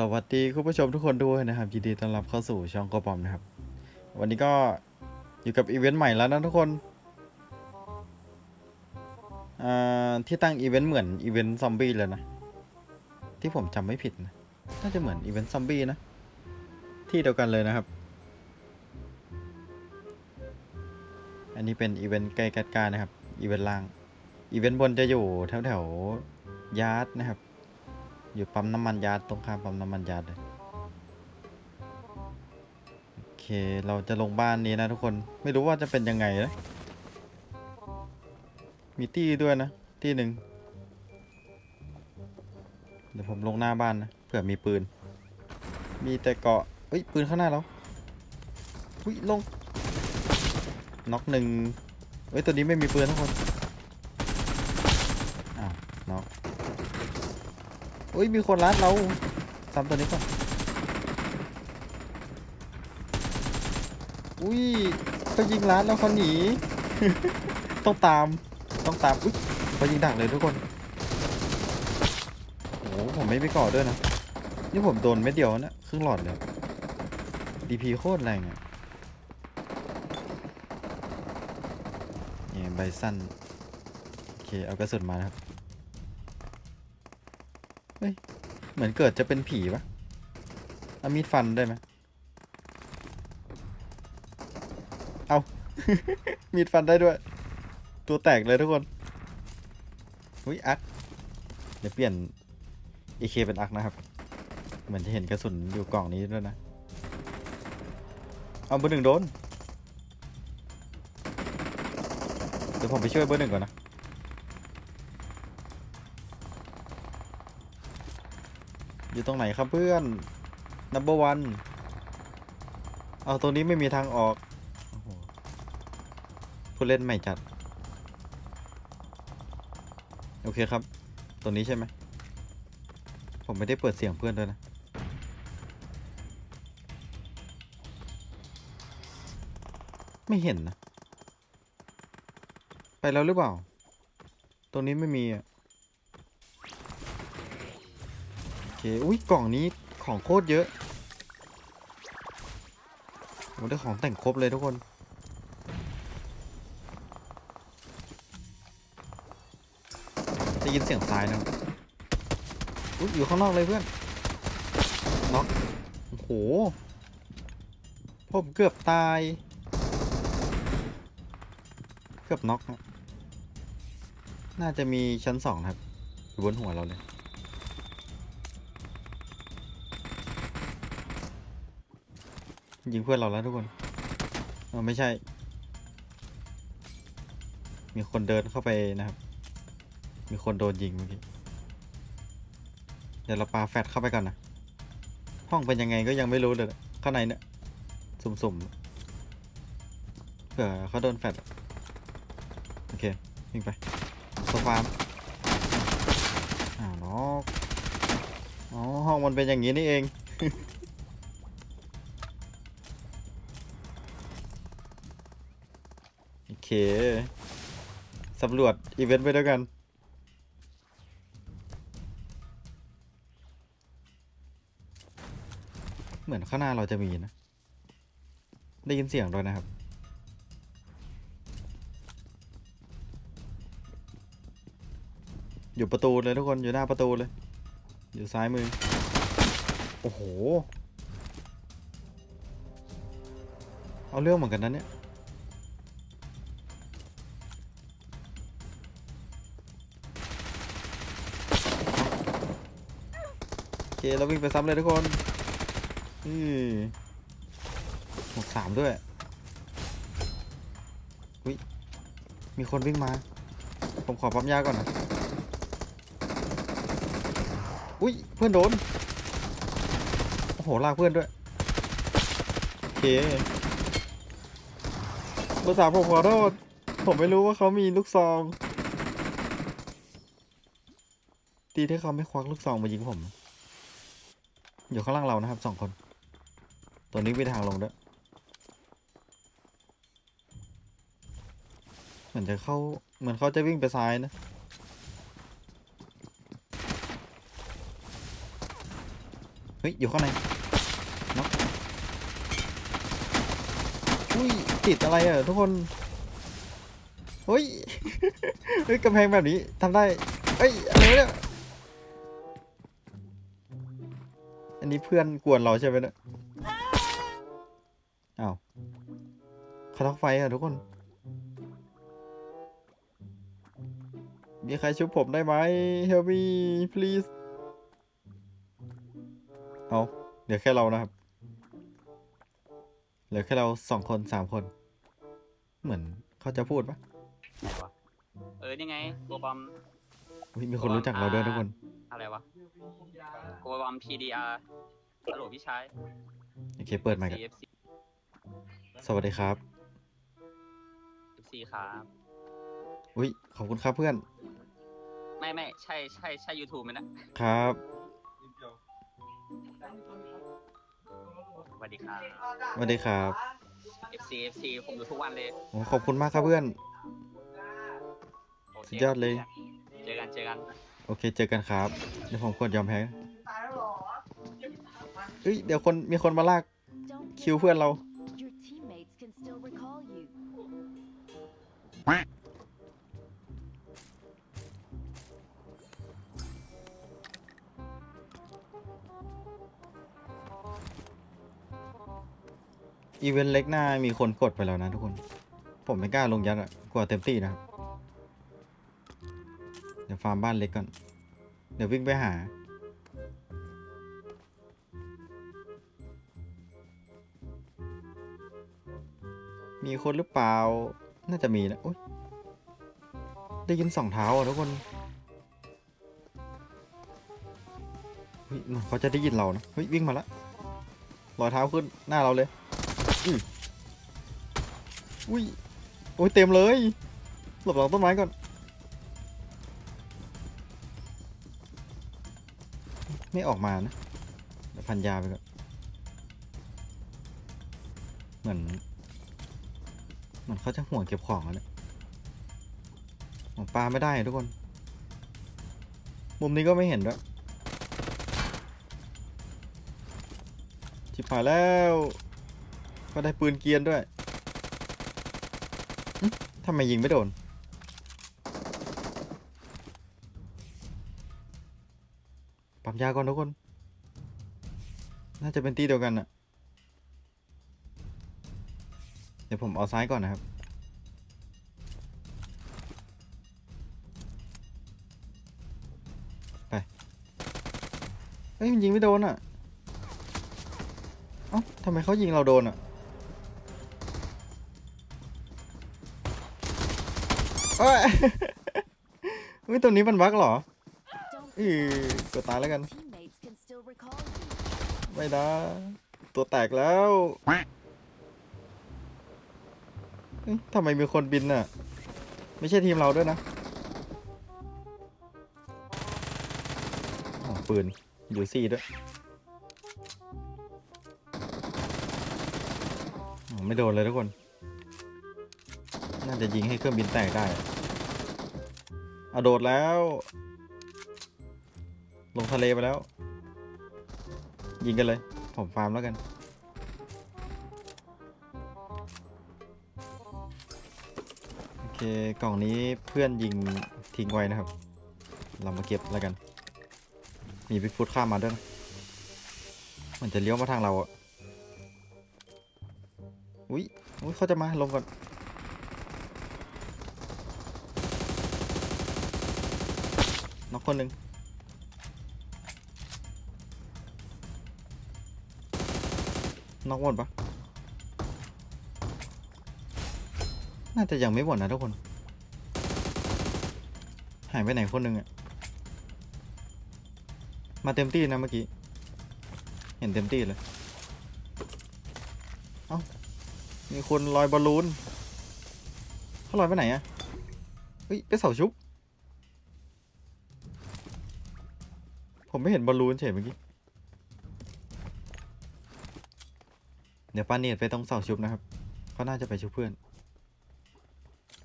สวัสดีคุณผู้ชมทุกคนด้วยนะครับยินดีต้อนรับเข้าสู่ช่องโกบอมนะครับ วันนี้ก็อยู่กับอีเวนต์ใหม่แล้วนะทุกคนที่ตั้งอีเวนต์เหมือนอีเวนต์ซอมบี้เลยนะ ที่ผมจำไม่ผิดนะน่าจะเหมือนอีเวนต์ซอมบี้นะ ที่เดียวกันเลยนะครับ อันนี้เป็นอีเวนต์ใกล้กัดการนะครับอีเวนต์ล่างอีเวนต์บนจะอยู่แถวแถวๆยาร์ดนะครับ อยู่ปั๊มน้ำมันยาร์ดตรงข้ามปั๊มน้ำมันยาร์ดเลยโอเคเราจะลงบ้านนี้นะทุกคนไม่รู้ว่าจะเป็นยังไงนะมีตี้ด้วยนะที่หนึ่งเดี๋ยวผมลงหน้าบ้านนะเผื่อมีปืน มีแต่เกาะเอ้ยปืนข้างหน้าเราอุ้ยลงน็อกหนึ่งเอ้ยตัวนี้ไม่มีปืนทุกคน อ้าว น็อก อุ้ยมีคนรัดเราซ้ำตัวนี้ก่อนอุ้ยเขายิงร้านแล้วเขาหนี ต้องตามต้องตามอุ้ยเขายิงดักเลยทุกคนโอ้โหผมไม่ไปก่อด้วยนะนี่ผมโดนเม็ดเดียวนะครึ่งหลอดเลยดีพีโคตรแรงอะเนี่ยใบสั้นโอเคเอากระสุนมานะครับ เหมือนเกิดจะเป็นผีปะเอามีดฟันได้ไหมเอา มีดฟันได้ด้วย ตัวแตกเลยทุกคนอุ้ยอักเดี๋ยวเปลี่ยน AK เป็นอักนะครับ เหมือนจะเห็นกระสุนอยู่กล่องนี้ด้วยนะ เอาเบอร์หนึ่งโดน เดี๋ยวผมไปช่วยเบอร์หนึ่งก่อนนะ อยู่ตรงไหนครับเพื่อน number one เอาตรงนี้ไม่มีทางออกผู้เล่นใหม่จัด โอเคครับตรงนี้ใช่ไหม ผมไม่ได้เปิดเสียงเพื่อนด้วยนะ ไม่เห็นนะ ไปแล้วหรือเปล่า ตรงนี้ไม่มีอะ โอเคอุ้ยกล่องนี้ของโคตรเยอะโหได้ของแต่งครบเลยทุกคนได้ยินเสียงซ้ายนะอุ้ยอยู่ข้างนอกเลยเพื่อนน็อกโอ้โหผมเกือบตาย เกือบน็อกนะน่าจะมีชั้นสองครับ อยู่บนหัวเราเลย ยิงเพื่อนเราแล้วทุกคนเออไม่ใช่ มีคนเดินเข้าไปนะครับ มีคนโดนยิงเมื่อกี้ เดี๋ยวเราปาแฟดเข้าไปก่อนนะ ห้องเป็นยังไงก็ยังไม่รู้เลยอข้างในเนี่ย สุ่มๆ เผื่อเขาโดนแฟดโอเควิ่งไปโซฟาอ้าวน็อกอ๋อห้องมันเป็นอย่างนี้นี่เอง เคสำรวจอีเวนต์ไปด้วยกัน เหมือนข้างหน้าเราจะมีนะ ได้ยินเสียงด้วยนะครับ อยู่ประตูเลยทุกคนอยู่หน้าประตูเลย อยู่ซ้ายมือ โอ้โห เอาเรื่องเหมือนกันนะเนี่ย เคเราวิ่งไปซ้ำเลยทุกคนอือหกสามด้วยอุ้ยมีคนวิ่งมา ผมขอปั๊มยาก่อนนะอุ้ยเพื่อนโดน โอ้โห ลากเพื่อนด้วย โอเคภาษาผมขอโทษ ผมไม่รู้ว่าเขามีลูกซองดีที่เขาไม่ควักลูกซองมายิงผม อยู่ข้างล่างเรานะครับสองคน ตัวนี้มีทางลงด้วยเหมือนจะเข้าเหมือนเขาจะวิ่งไปซ้ายนะเฮ้ยอยู่ข้างในเนาะอุ้ยติดอะไรอะทุกคนเฮ้ยเฮ้ยกำแพงแบบนี้ทำได้เฮ้ยอะไรเนี่ย อันนี้เพื่อนกวนเราใช่ไหมเนี่ยอ้าวเขาท็อกไฟอะทุกคน มีใครช่วยผมได้ไหม Help me please เอาเหลือแค่เรานะครับ เหลือแค่เราสองคนสามคน เหมือนเขาจะพูดปะไหนวะเออนี่ไงโกบอมอุ๊ยมีคนรู้จักเราด้วยทุกคน อะไรวะโกบอม PDR ฮัลโหลพี่ชาย โอเค เปิดใหม่กัน CFC สวัสดีครับ FC ครับ อุ้ย ขอบคุณครับเพื่อน ไม่ไม่ใช่ใช่ใช่ YouTube ไหมนะครับ สวัสดีครับ สวัสดีครับ FC FC ผมดูทุกวันเลยโอ้ขอบคุณมากครับเพื่อนโอเคสุดยอดเลย เจอกันเจอกัน โอเคเจอกันครับ เดี๋ยวผมกดยอมแพ้เฮ้ยเดี๋ยวคนมีคนมาลาก Don't คิว give เพื่อน up. เรา Your teammates can still recall you. อีเวนต์เล็กหน้ามีคนกดไปแล้วนะทุกคน ผมไม่กล้าลงยัดอะกลัวเต็มที่นะครับเดี๋ ยวฟาร์มบ้านเล็กก่อน เดี๋ยววิ่งไปหา มีคนหรือเปล่า น่าจะมีนะได้ยินสองเท้าอะทุกคนเขาจะได้ยินเรานะ เฮ้ย วิ่งมาล้วรอยเท้าขึ้นหน้าเราเลย อุ้ย อุ้ย เต็มเลย หลบหลังต้นไม้ก่อน ไม่ออกมานะเดี๋ยวพันยาไปก่อนเหมือนเหมือนเขาจะห่วงเก็บของอะเนี่ยของปลาไม่ได้ทุกคน มุมนี้ก็ไม่เห็นด้วยชิบหายแล้วก็ได้ปืนเกียนด้วยทำไมยิงไม่โดน ยาก่อนทุกคน น่าจะเป็นตีเดียวกันอะเดี๋ยวผมเอาซ้ายก่อนนะครับ ไป เฮ้ยมันยิงไม่โดนอะเอ้าทำไมเขายิงเราโดนอะเอ้ยเฮ้ยตัวนี้มันบั๊กเหรอ เออกดตายแล้วกัน teammates can still recall you. ไม่นะ ตัวแตกแล้วเอ๊ะทำไมมีคนบินน่ะ ไม่ใช่ทีมเราด้วยนะอ๋อปืนอยู่ซี่ด้วยอ๋อไม่โดนเลยทุกคน น่าจะยิงให้เครื่องบินแตกได้อะโดดแล้ว ลงทะเลไปแล้ว ยิงกันเลย ผมฟาร์มแล้วกัน โอเค กล่องนี้เพื่อนยิงทิ้งไว้นะครับ เรามาเก็บแล้วกัน มีบิ๊กฟุตข้ามมาด้วยนะมันจะเลี้ยวมาทางเราอะอุ้ยอุ้ยเขาจะมาลงก่อนน็อกคนหนึ่ง นอกหมดปะน่าจะยังไม่หมดนะทุกคน หายไปไหนคนหนึ่งอะมาเต็มที่นะเมื่อกี้ เห็นเต็มที่เลย เอ้า มีคนลอยบอลลูนเขาลอยไปไหนอะเฮ้ยไปเสาชุบ ผมไม่เห็นบอลลูนเฉยเมื่อกี้ เดี๋ยวป้าเนียดไปตรงเสาชุบนะครับเขาน่าจะไปชุบเพื่อน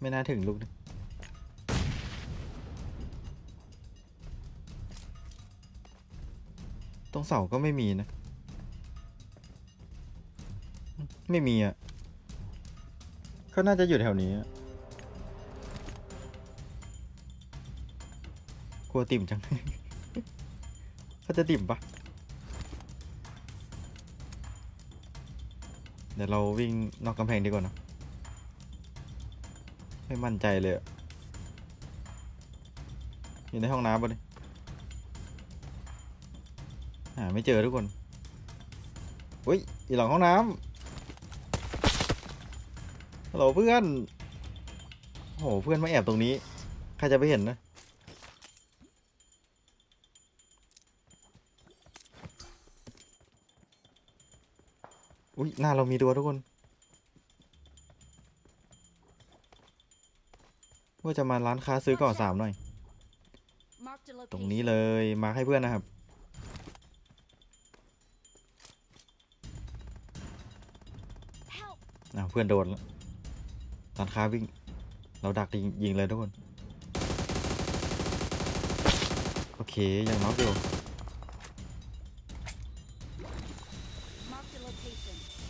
ไม่น่าถึงลูกนะตรงเสาก็ไม่มีนะ ไม่มีอะเขาน่าจะอยู่แถวนี้กลัวติ่มจังเขาจะติ่มปะ ดี๋ยวเราวิ่งนอกกำแพงดีกว่านะไม่มั่นใจเลยอยู่ในห้องน้ำปะเนี่ยหาไม่เจอทุกคนอุ้ยอีหลังห้องน้ำฮัลโหลเพื่อนโอ้โหเพื่อนมาแอบตรงนี้ ใครจะไปเห็นนะ อุ้ยหน้าเรามีตัวทุกคน ว่าจะมาร้านค้าซื้อก่อสามหน่อย ตรงนี้เลยมาให้เพื่อนนะครับอ้าวเพื่อนโดนแล้วร้านค้าวิ่ง เราดักยิงยิงเลยทุกคน โอเค ยังน็อกอยู่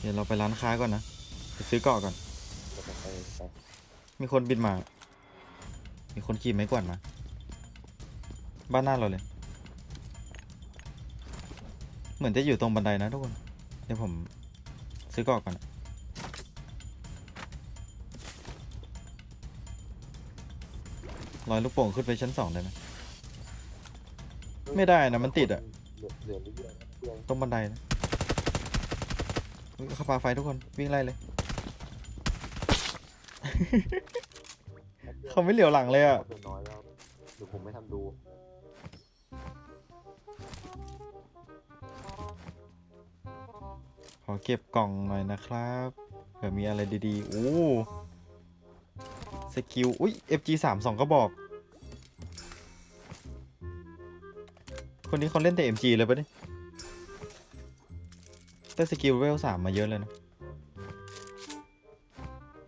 เดี๋ยวเราไปร้านค้าก่อนนะไปซื้อเกาะก่อน มีคนบินมา มีคนขี่ไม้กวาดมา บ้านหน้าเราเลย เหมือนจะอยู่ตรงบันไดนะทุกคน เดี๋ยวผมซื้อเกาะก่อน ลอยลูกโป่งขึ้นไปชั้นสองได้ไหมไม่ได้นะมันติดอะตรงบันไดนะ เขาปาไฟทุกคนวิ่งไล่เลย เขาไม่เหลียวหลังเลยอะเพื่อนน้อยแล้วเดี๋ยวผมไม่ทันดูขอเก็บกล่องหน่อยนะครับเผื่อมีอะไรดีๆโอ้สกิล อุ้ย FG สามสองก็บอก คนนี้เขาเล่นแต่ MG เลยปะเนี่ย แต่สกิลเวลสามมาเยอะเลยนะ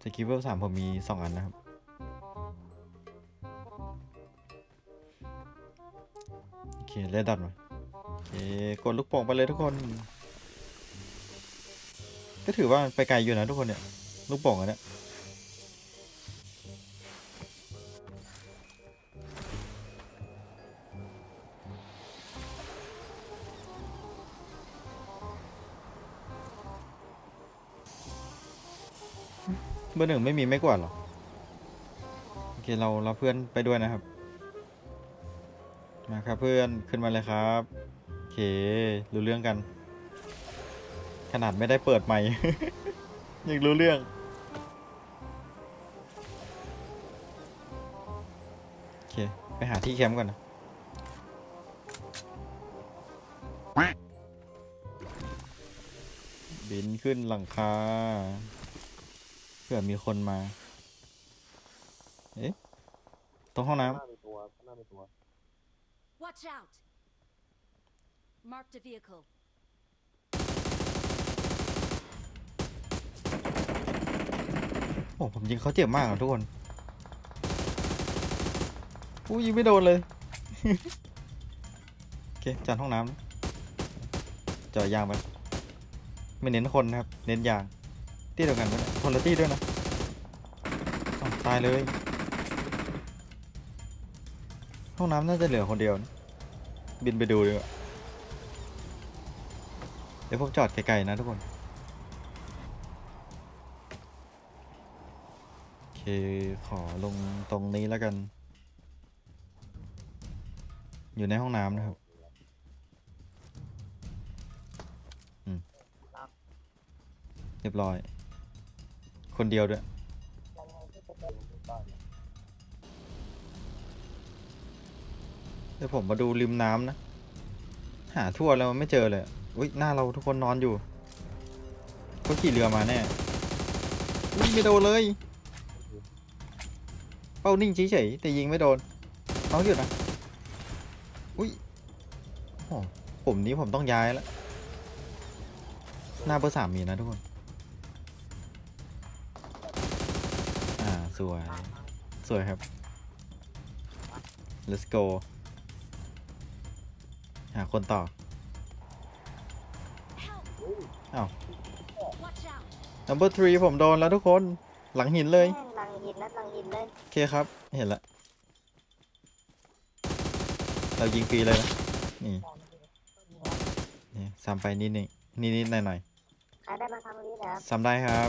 สกิลเวลสามผมมีสองอันนะครับ โอเคเลดดอทมาโอเคกดลูกโป่งไปเลยทุกคน ก็ถือว่าไปไกลอยู่นะทุกคนเนี่ย ลูกโป่งอันเนี้ย เบอร์หนึ่งไม่มีไม่กวาดหรอ โอเคเราเราเพื่อนไปด้วยนะครับ มาครับเพื่อนขึ้นมาเลยครับ โอเครู้เรื่องกัน ขนาดไม่ได้เปิดไมค์ยังรู้เรื่อง โอเค ไปหาที่แคมป์ก่อนนะบินขึ้นหลังคา ผื่อมีคนมา เอ๊ะ ตรงห้องน้ข้างหน้ามีตัวข้างหน้ามีตัว Watch out! Marked a vehicle. ำโอ้ผมยิงเขาเจ็บมากอะทุกคนอู้ยิงไม่โดนเลย โอเคจานห้องน้ำนะเจาะยางไป ไม่เน้นคนนะครับ เน้นยาง ที่เดียวกันด้วยนะคนละที่ด้วยนะตายเลย ห้องน้ำน่าจะเหลือคนเดียวนะบินไปดูดีกว่าเดี๋ยวผมจอดไกลๆนะทุกคนโอเคขอลงตรงนี้แล้วกัน อยู่ในห้องน้ำนะครับเรียบร้อย คนเดียวด้วย เดี๋ยวผมมาดูริมน้ำนะ หาทั่วแล้วไม่เจอเลย อุ้ยหน้าเราทุกคนนอนอยู่เขาขี่เรือมาแน่อุ้ยไม่โดนเลย เป้านิ่งเฉยๆแต่ยิงไม่โดนน้องหยุดนะอุ้ยโอ้ผมนี้ผมต้องย้ายแล้ว หน้าเบอร์สามมีนะทุกคน สวย สวยครับ let's go หาคนต่อ Watch out! number three ผมโดนแล้วทุกคน หลังหินเลยแม่งลังหินนะลังหินเลยโอเคครับ เห็นละ เรายิงฟรีเลยนะนี่นี่ซ้ำไปนิดนึงนิดนิดหน่อยหน่อยใครได้มาทำตรงนี้นะครับๆซ้ำได้ครับ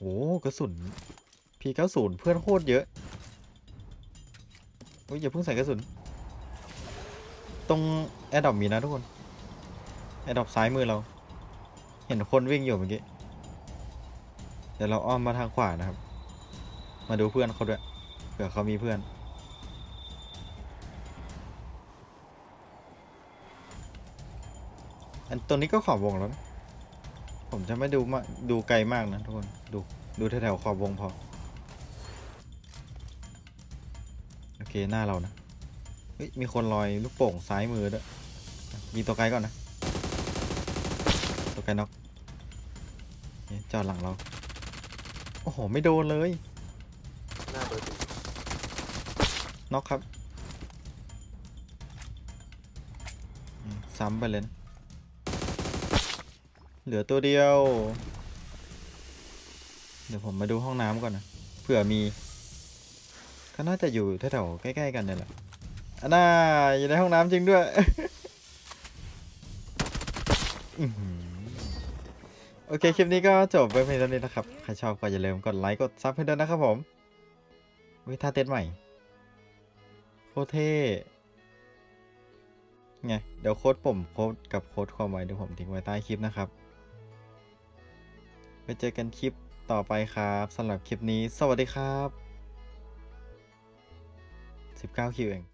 ลังลังหินโอเคโอ้กระสุน P90 เพื่อนโคตรเยอะโอ้ยอย่าเพิ่งใส่กระสุน ตรงแอดดอปมีนะทุกคนแอดดอปซ้ายมือเรา เห็นคนวิ่งอยู่เมื่อกี้ เดี๋ยวเราอ้อมมาทางขวานะครับ มาดูเพื่อนเขาด้วยเผื่อเขามีเพื่อนอันตัวนี้ก็ขอบวงแล้วนะ ผมจะไม่ดูมาดูไกลมากนะทุกคน ดู ดูแถวๆขอบวงพอ โอเค หน้าเรานะ เฮ้ย มีคนลอยลูกโป่งซ้ายมือด้วย ยิงตัวไกลก่อนนะ ตัวไกลน็อกนี่จอดหลังเรา โอ้โห ไม่โดนเลย หน้าเบอร์สี่น็อกครับ ซ้ำไปเลยนะ เหลือตัวเดียว เดี๋ยวผมมาดูห้องน้ำก่อนนะ เผื่อมีก็น่าจะอยู่แถวๆใกล้ๆกันเนี่ยแหละอันน่าอยู่ในห้องน้ำจริงด้วยโอเค คลิปนี้ก็จบไปเพียงเท่านี้นะครับ ใครชอบก็อย่าลืมกดไลค์ กดซับให้ด้วยนะครับผมวิทาเต้นใหม่ โคเท่ไง เดี๋ยวโค้ดผมโค้ดกับโค้ดความไว้เดี๋ยวผมทิ้งไว้ใต้คลิปนะครับ ไปเจอกันคลิปต่อไปครับสำหรับคลิปนี้ สวัสดีครับ 19คิวเอง